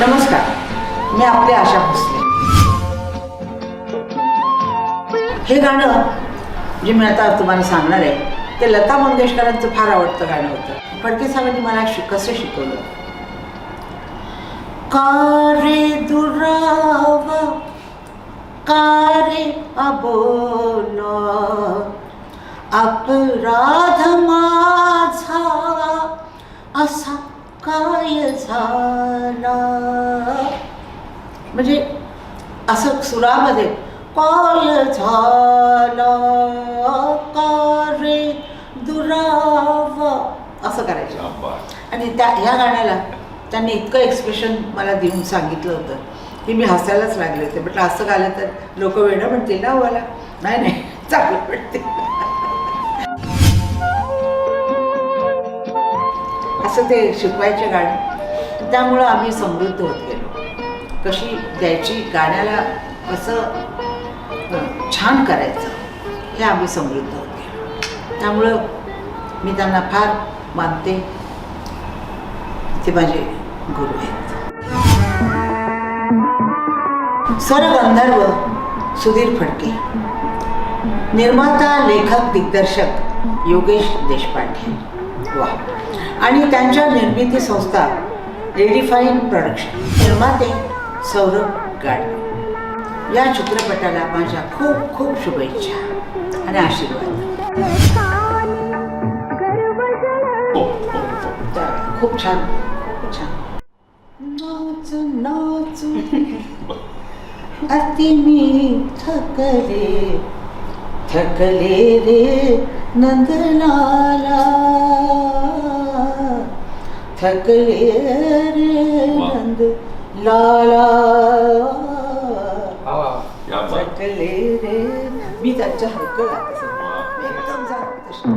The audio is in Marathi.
नमस्कार मी आपली आशा भोसले. हे गाणं जे मी आता तुम्हाला सांगणार आहे ते लता मंगेशकरांचं फार आवडतं गाणं होतं. फडके साहेबांनी मला शिक कसं शिकवलं? का रे दुराव का रे अबोल अपराध माझा असा काय झाला? म्हणजे असं सुरामध्ये काय झाला? का रे? दुराव. असं करायचं. आणि त्या ह्या गाण्याला त्यांनी इतकं एक्सप्रेशन मला देऊन सांगितलं होतं की मी हसायलाच लागले होते. म्हटलं असं गायलं तर लोक वेणं म्हणतील ना मला नाही नाही चांगलं म्हणते असं ते शिकवायचे गाणे. त्यामुळं आम्ही समृद्ध होत गेलो. कशी द्यायची गाण्याला कसं छान करायचं हे आम्ही समृद्ध होत गेलो. त्यामुळं मी त्यांना फार मानते. ते माझे गुरु आहेत. स्वरगंधर्व सुधीर फडके निर्माता लेखक दिग्दर्शक योगेश देशपांडे. वा आणि त्यांच्या निर्मिती संस्था रेडिफाईन प्रोडक्शन निर्माते सौरभ गाडवे या चित्रपटाला माझ्या खूप खूप शुभेच्छा आणि आशीर्वाद. तर खूप छान खूप छान. नाच नाचू. अति मी थकले थकले रे नंदलाला. थकले रे नंद लाला या बात. थकले रे मी त्यांच्या हरकत एकदम जात तशी